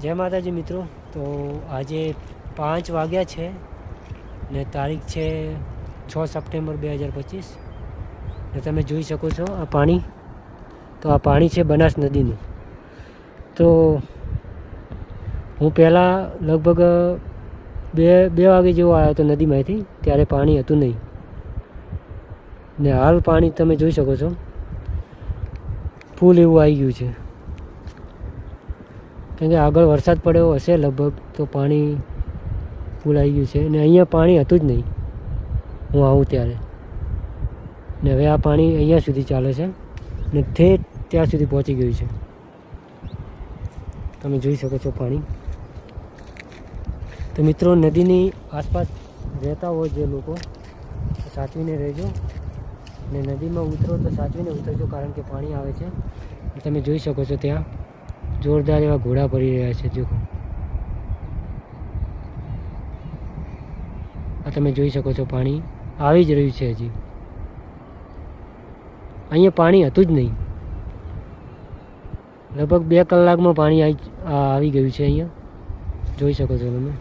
જય માતાજી મિત્રો. તો આજે પાંચ વાગ્યા છે ને તારીખ છે છ સપ્ટેમ્બર બે હજાર પચીસ. ને તમે જોઈ શકો છો આ પાણી. તો આ પાણી છે બનાસ નદીનું. તો હું પહેલાં લગભગ બે બે વાગે જેવો આવ્યો હતો નદીમાંથી, ત્યારે પાણી હતું નહીં. ને હાલ પાણી તમે જોઈ શકો છો. ફૂલ એવું આવી ગયું છે. કેમ કે આગળ વરસાદ પડ્યો હશે લગભગ, તો પાણી પુલાઈ ગયું છે. ને અહીંયા પાણી હતું જ નહીં. હું આવું ત્યારે. ને હવે આ પાણી અહીંયા સુધી ચાલે છે. ને ઠેઠ ત્યાં સુધી પહોંચી ગયું છે. તમે જોઈ શકો છો પાણી. તો મિત્રો, નદીની આસપાસ રહેતા હોય જે લોકો સાચવીને રહેજો. ને નદીમાં ઉતરો તો સાચવીને ઉતરજો, કારણ કે પાણી આવે છે. તમે જોઈ શકો છો ત્યાં. જોરદાર એવા ઘોડા પડી રહ્યા છે જો આ તમે જોઈ શકો છો, પાણી આવી જ રહ્યું છે હજી. અહીંયા પાણી હતું જ નહીં. લગભગ બે કલાકમાં પાણી આવી ગયું છે અહીંયા. જોઈ શકો છો તમે.